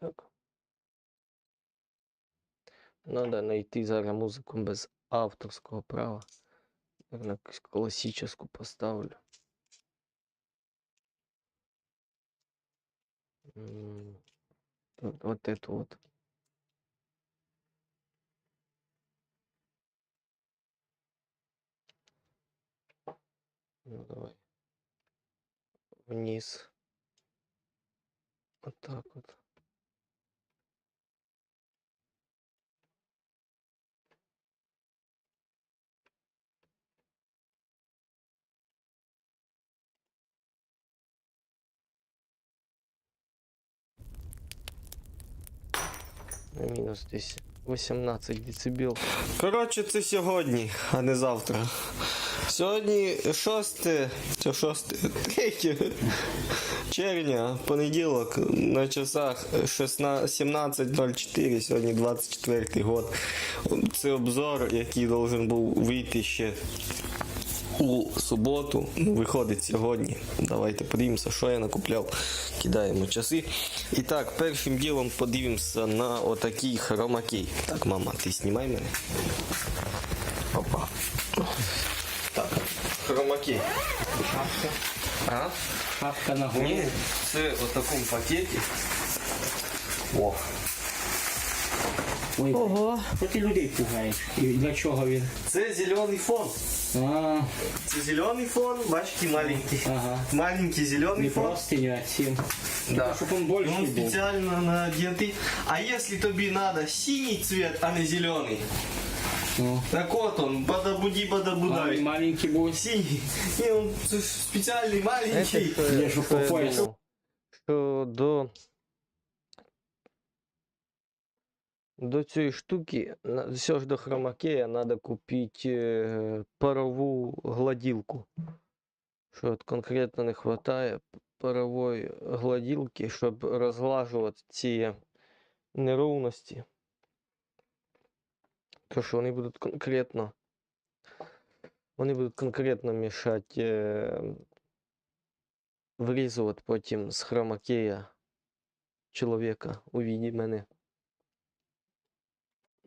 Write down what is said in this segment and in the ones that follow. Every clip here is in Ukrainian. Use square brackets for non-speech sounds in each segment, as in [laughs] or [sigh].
Так. Надо знайти зараз музику без авторського права. Наверно, якусь класичну поставлю. Вот эту вот. Ну давай. Вниз. Вот так вот. На минус здесь 18 децибел. Коротше, це сьогодні, а не завтра. Сьогодні 6, це 6, 3 червня, понеділок, на часах 16 17.04, сьогодні 24 год. Це обзор, який должен був вийти ще у суботу. Ну, виходить сьогодні. Давайте подивимося, що я накупляв. Кидаємо часи. І так, першим ділом подивимося на отакий хромакей. Так, мама, ти знімай мене. Опа. Так, хромакей. Шапка. А? Шапка на голову. Ні, це в такому пакеті. О. Ой, Ого! що ти людей пугаєш? І для чого він? Це зелений фон. А, Це зелений фон, бачите, маленький. ага. Маленький зеленый Не фон. простиню, а сім. Да. Щоб він И більший он був. специально надетый. А если тобі надо синий цвет, а не зеленый, Ну. так вот он, бадабуди А, бадабудай. маленький був. Синий. Не, он це ж специальный маленький. Знаєте, що, Я я- ж що по я поясу. думав? Що до, до цієї штуки, все ж до хромакея, треба купити е, парову гладилку. Що от конкретно не вистачає парової гладилки, щоб розглажувати ці неровності. То що вони будуть конкретно. Вони будуть конкретно мішати е, вирізувати потім з хромакея чоловіка у віді мене.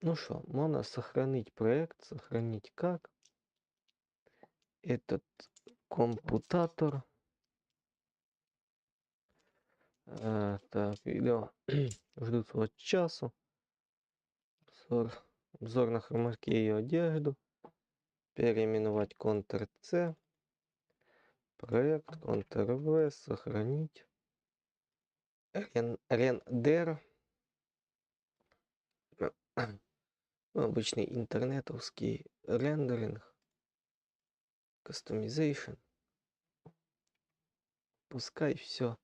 Ну що, можна сохранить проект, сохранить как. Этот компутатор. Э, так, видео. [clears throat] Жду свого часу. Обзор, обзор на хромакею одежду. Переименовать Ctrl-C. Проект Ctrl-V. Сохранить. Рен, рендер. Ну, обычный интернетовский рендеринг. Customization. Пускай все.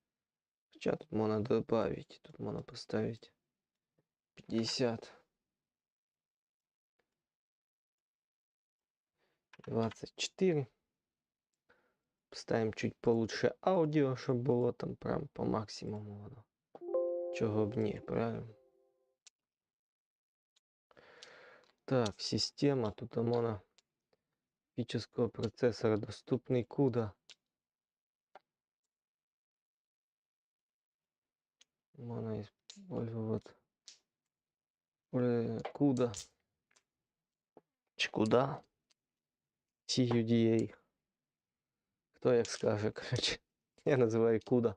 Хотя тут можно добавить. Тут можно поставить 50. 24. Поставим чуть получше аудио, чтобы было там прям по максимуму воно. Чого б ні, правильно? Так, система. Тут можна графического процессора доступный куда. Можно использовать куда. Чи куда? CUDA. Хто як скаже, короче. Я називаю куда.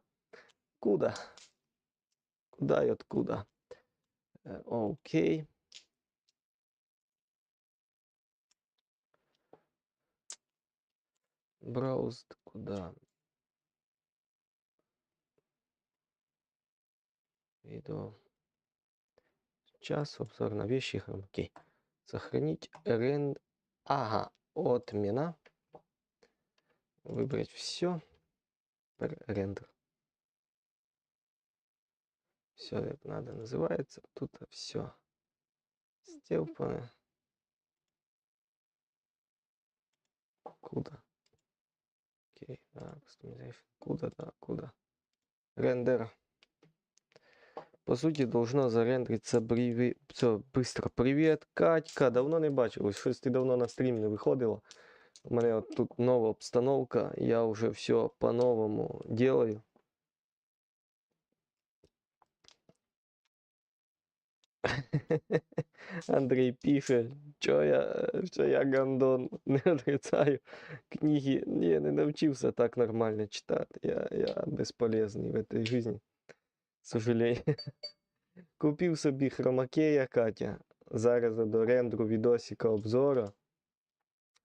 Куда. Куда і откуда. Окей. Брауз куда? Видео. Час, обзор на вещи. Окей. Сохранить ренд... Ага, отмена. Выбрать все. Рендер. Все это надо называется. Тут все. Сделано. Куда? Окей, да, customization. Куда, да, куда? Рендер. По суті, должно зарендеритися бріві... Все, быстро. Привіт, Катька. Давно не бачилось. Щось ти давно на стрім не виходила. У мене от тут нова обстановка. Я вже все по-новому делаю. [laughs] Андрій пише, що я, що я гандон, [laughs] не отрицаю книги. Ні, не навчився так нормально читати. Я, я безполезний в цій житті. К сожалению. [laughs] Купив собі хромакея Катя. Зараз до рендру відосика обзора.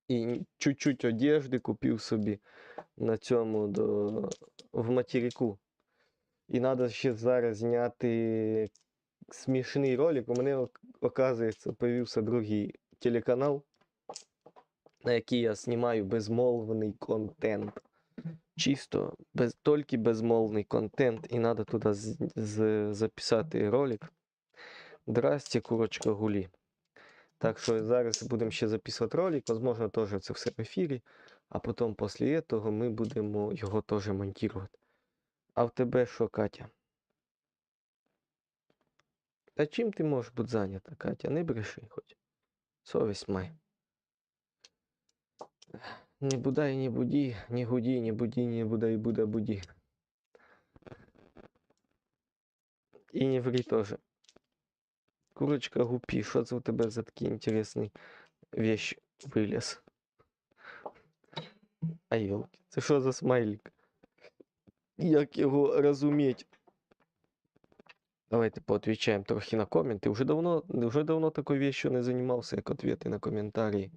І чуть-чуть одежди купив собі на цьому до, в материку. І треба ще зараз зняти смішний ролик. У мене, оказується, появився другий телеканал, на який я знімаю безмовний контент. Чисто, без, тільки безмовний контент, і треба туди з, з, записати ролик. Здрасте, курочка гулі. Так що зараз будемо ще записувати ролик, возможно, теж це все в ефірі, а потім після цього ми будемо його теж монтувати. А в тебе що, Катя? Та чим ти можеш бути зайнята, Катя? Не бреши хоч. Совість май. Не будай, не буді, не гуді, не буді, не будай, буда, буді. І не врі теж. Курочка гупі, що це у тебе за такий інтересний вещь виліз? А йолки, це що за смайлик? Як його розуміти? Давайте поотвечаємо трохи на коменти. Уже давно, уже давно такою вещью не займався, як ответи на коментарі.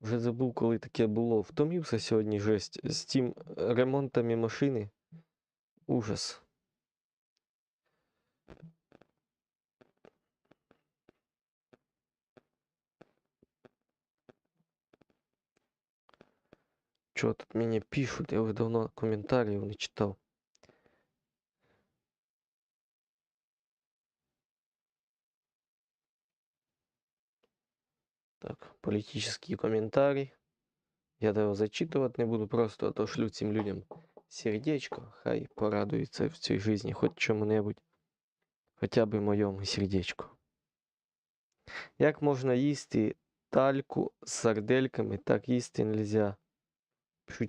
Вже забув, коли таке було. Втомився сьогодні жесть з тим е, ремонтами машини. Ужас. Чого тут мені пишуть? Я вже давно коментарів не читав. Политический комментарий. Я його зачитувати не буду, просто отошлю цим людям сердечко. Хай порадуються в цій житті хоч чому-небудь. Хоча б моєму сердечку. Як можна їсти тальку з сардельками, так їсти нельзя.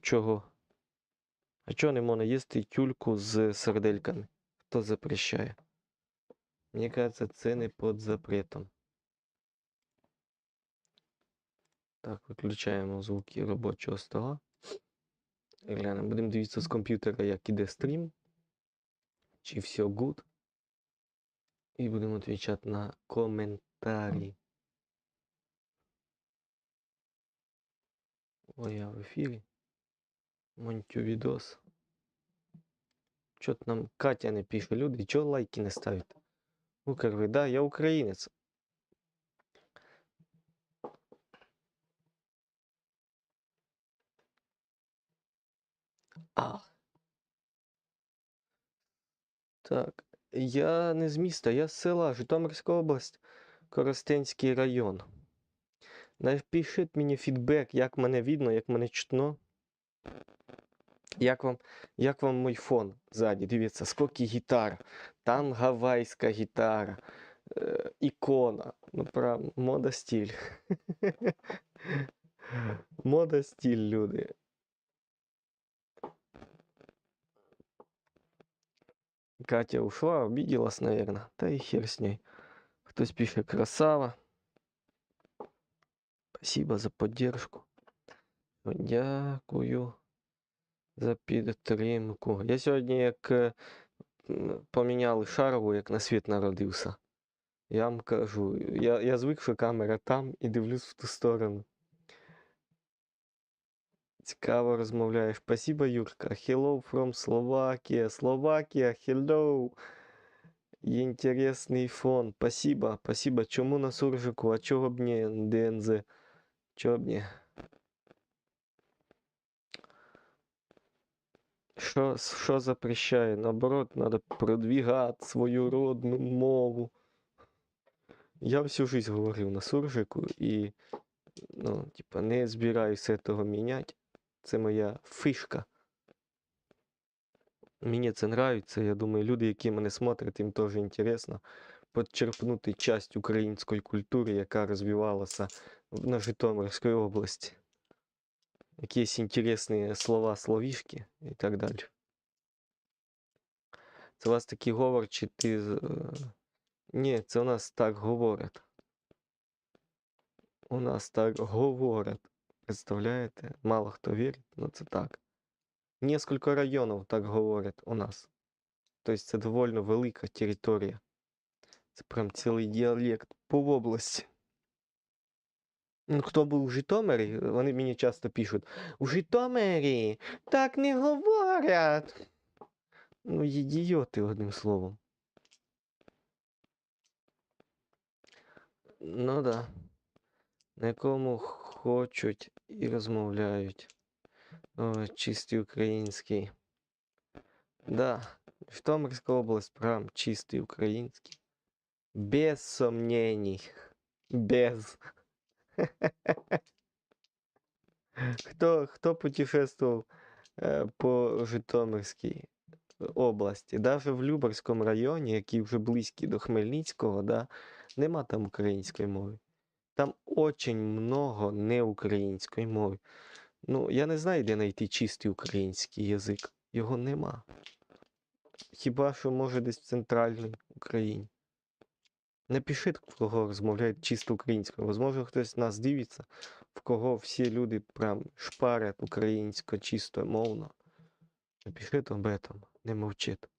Чого. А чого не можна їсти тюльку з сардельками? Хто запрещає? Мені кажется, це не під запретом. Так, виключаємо звуки робочого стола. Глянемо, будемо дивитися з комп'ютера, як іде стрім. Чи все good. І будемо відповідати на коментарі. Ой, я в ефірі. Монтю відос. Чо то нам Катя не пише, люди, чого лайки не ставите? Укр, ви, да, я українець. А. Так, я не з міста, я з села, Житомирська область, Коростенський район. Напишіть мені фідбек, як мене видно, як мене чутно. Як вам, як вам мой фон ззаді? Дивіться, скільки гітар. Там гавайська гітара, е, ікона. Ну, прям мода стиль. [laughs] Мода стиль, люди. Катя ушла, обиделась, наверное. Да и хер с ней. Хтось пишет красава. Спасибо за поддержку. Дякую за підтримку. Я сьогодні як е, поміняли шарову, як на світ народився. Я вам кажу, я, я звик, що камера там і дивлюсь в ту сторону. Цікаво розмовляєш. Спасибо, Юрка. Hello from Slovakia. Словакія, hello. Інтересний фон. Спасибо, спасибо. Чому на суржику? А чого б не ДНЗ? Чого б не? Що, що запрещає? Наоборот, треба продвігати свою родну мову. Я всю жизнь говорив на суржику і, ну, типа, не збираюся того міняти. Це моя фишка. Мені це нравиться. Я думаю, люди, які мене смотрять, їм теж інтересно подчерпнути часть української культури, яка розвивалася на Житомирській області. Якісь інтересні слова, словішки і так далі. Це у вас такий говор, чи ти. е, Ні, це у нас так говорять. У нас так говорять. Представляєте? Мало хто вірить, але це так. Несколько районів так говорять у нас. Тобто це доволі велика територія. Це прям цілий діалект по області. Ну, хто був у Житомирі, вони мені часто пишуть: у Житомирі так не говорять. Ну, ідіоти, одним словом. Ну да. На якому хочуть і розмовляють. О, чистий український. Да, Житомирська область прям чистий український. Без сомнений. Без. [laughs] Хто, хто путешествував е, по Житомирській області, навіть в Любарському районі, який вже близький до Хмельницького, да, нема там української мови. Там очень много неукраїнської мови. Ну, я не знаю, де знайти чистий український язик. Його нема. Хіба що може десь в центральній Україні. Напишіть, кого розмовляють чисто українською. Можливо, хтось нас дивиться, в кого всі люди прям шпарять українсько чисто мовно. Напишіть об этом, не мовчіть.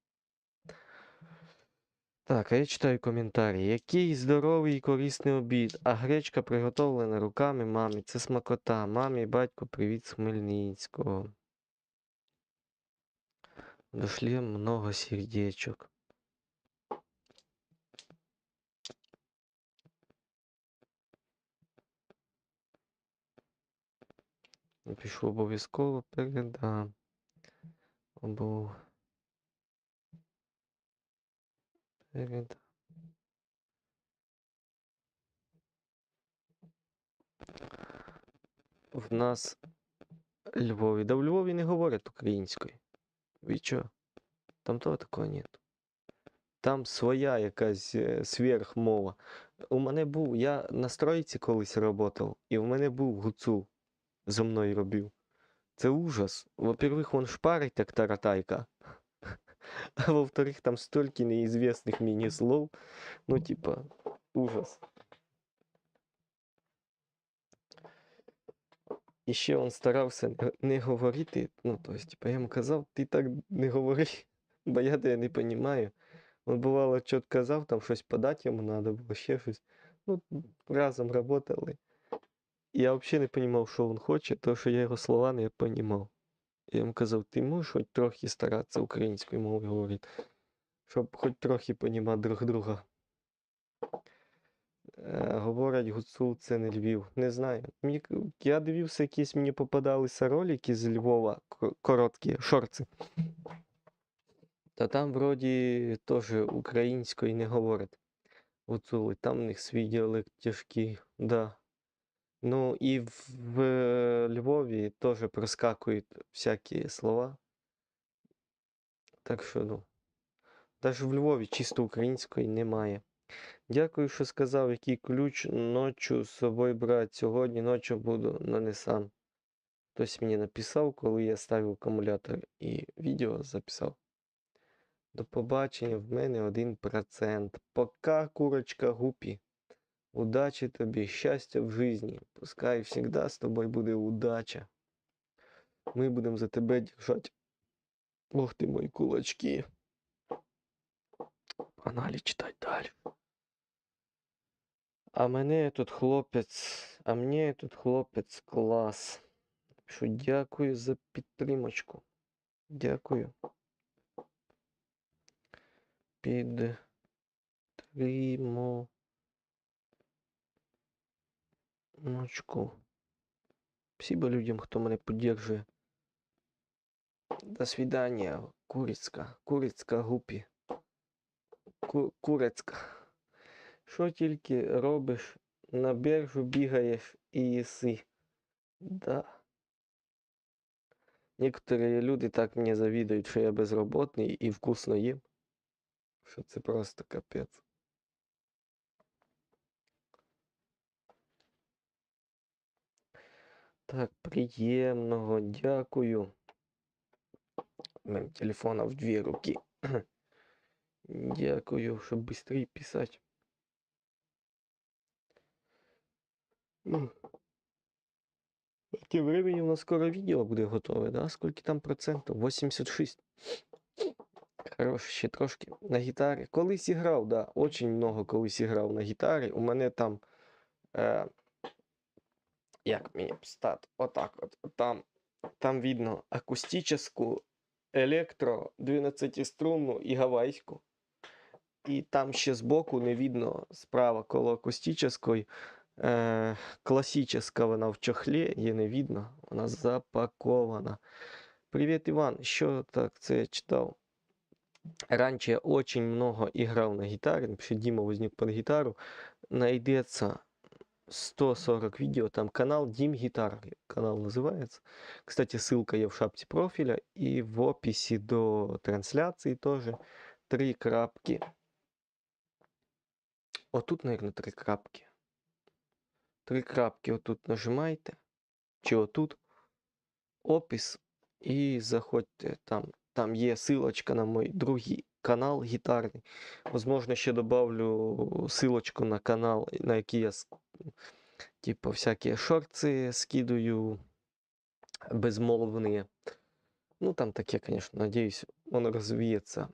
Так, а я читаю коментарі. Який здоровий і корисний обід, а гречка приготовлена руками мамі. Це смакота. Мамі батько привіт з Хмельницького. Дошлі много сердечок. Напишу обов'язково передам. Обов... Передам. В нас Львові. Да в Львові не говорять українською. Ви чо? Там того такого нет. Там своя якась е, сверхмова. У мене був, я на стройці колись працював, і в мене був гуцул зо мною робив. Це ужас. Во-первых, он шпарить, як таратайка. [laughs] А во-вторых, там стільки неізвісних мені слов. Ну, типа, ужас. І ще він старався не- говорити. Ну, тобто, типа, я йому казав, ти так не говори, [laughs] бо я тебе не розумію. Він бувало, що казав, там щось подати йому треба було, ще щось. Ну, разом працювали. Я взагалі не розумів, що він хоче, тому що я його слова не розумів. Я йому казав, ти можеш хоч трохи старатися українською мовою говорити, щоб хоч трохи розуміти друг друга. Е, говорять, гуцул це не Львів. Не знаю. Я дивився, якісь мені попадалися ролики з Львова, короткі, шорти. Та там вроді теж українською не говорять гуцули. Там в них свій діалект тяжкий, да. Ну і в, в Львові теж проскакують всякі слова. Так що, ну. Навіть в Львові чисто української немає. Дякую, що сказав, який ключ ночу з собою брати. Сьогодні ночі буду на Nissan. Хтось мені написав, коли я ставив акумулятор і відео записав. До побачення в мене 1%. Пока, курочка гупі. Удачі тобі, щастя в житті. Пускай завжди з тобою буде удача. Ми будемо за тебе держати. Ох ти мої кулачки. Погнали читати далі. А мене тут хлопець, а мені тут хлопець клас. Що дякую за підтримочку. Дякую. Підтримочку. Спасибо людям, хто мене підтримує. До свидания, Курицька. Курицька гупі. Ку- Курицька. Що тільки робиш, на біржу бігаєш і їси. Да. Некоторі люди так мені завідують, що я безробітний і вкусно їм. Що це просто капець. Так, приємного, дякую. Телефона в дві руки. [clears throat] Дякую, щоб швидше писати. М. Тем временем у нас скоро видео буде готове, да? Скільки там процентів? 86. Хорош, ще трошки. На гітарі. Колись грав, да. Очень много колись грав на гітарі. У мене там. Е, як мені стати? Отак от. Там, там видно акустичну, електро, 12-струнну і гавайську. І там ще збоку не видно справа коло акустичної. Е, классическая вона в чохлі, її не видно, вона запакована. Привіт, Іван. Що так це я читав? Раньше я очень много играл на гитаре, напиши, Дима возник под гитару. Найдется 140 видео, там канал Дим Гитар, канал называется. Кстати, ссылка є в шапці профиля и в описі до трансляции тоже. Три крапки. Отут, наверное, три крапки. Три крапки отут нажимаєте. Чи отут. Опис. І заходьте там. Там є ссылочка на мой другий канал гітарний. Возможно, ще добавлю ссылочку на канал, на який я с- типу всякі шорти скидаю безмолвні. Ну, там таке, конечно, надеюсь, он розвіється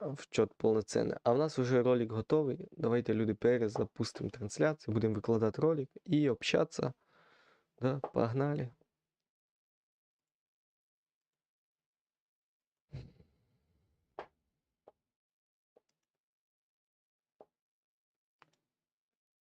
в чот повноцінне. А в нас вже ролик готовий. Давайте, люди, перезапустимо трансляцію, будемо викладати ролик і общатися. Да, погнали.